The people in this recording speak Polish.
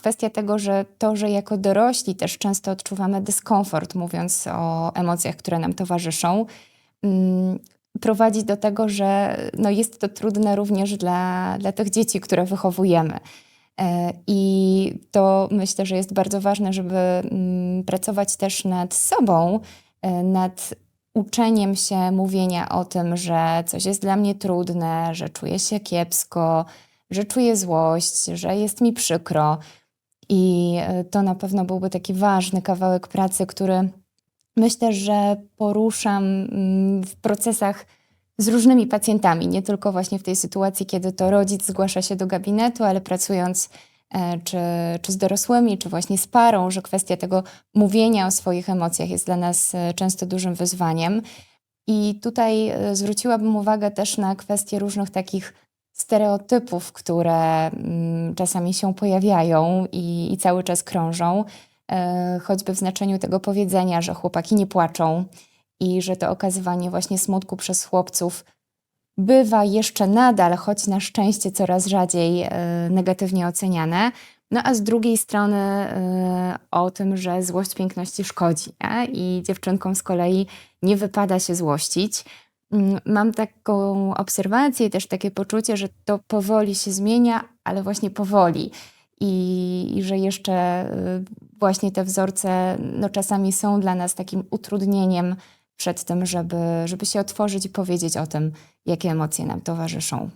Kwestia tego, że to, że jako dorośli też często odczuwamy dyskomfort, mówiąc o emocjach, które nam towarzyszą, mm, prowadzi do tego, że no jest to trudne również dla, dla tych dzieci, które wychowujemy. E, I to myślę, że jest bardzo ważne, żeby mm, pracować też nad sobą, e, nad uczeniem się mówienia o tym, że coś jest dla mnie trudne, że czuję się kiepsko, że czuję złość, że jest mi przykro. I e, to na pewno byłby taki ważny kawałek pracy, który myślę, że poruszam mm, w procesach z różnymi pacjentami, nie tylko właśnie w tej sytuacji, kiedy to rodzic zgłasza się do gabinetu, ale pracując e, czy, czy z dorosłymi, czy właśnie z parą, że kwestia tego mówienia o swoich emocjach jest dla nas e, często dużym wyzwaniem. I tutaj zwróciłabym uwagę też na kwestię różnych takich stereotypów, które mm, czasami się pojawiają i, i cały czas krążą, e, choćby w znaczeniu tego powiedzenia, że chłopaki nie płaczą i że to okazywanie właśnie smutku przez chłopców bywa jeszcze nadal, choć na szczęście coraz rzadziej e, negatywnie oceniane. No a z drugiej strony e, o tym, że złość piękności szkodzi nie? i dziewczynkom z kolei nie wypada się złościć. Mm, Mam taką obserwację i też takie poczucie, że to powoli się zmienia, ale właśnie powoli. I, i że jeszcze y, właśnie te wzorce no, czasami są dla nas takim utrudnieniem przed tym, żeby, żeby się otworzyć i powiedzieć o tym, jakie emocje nam towarzyszą.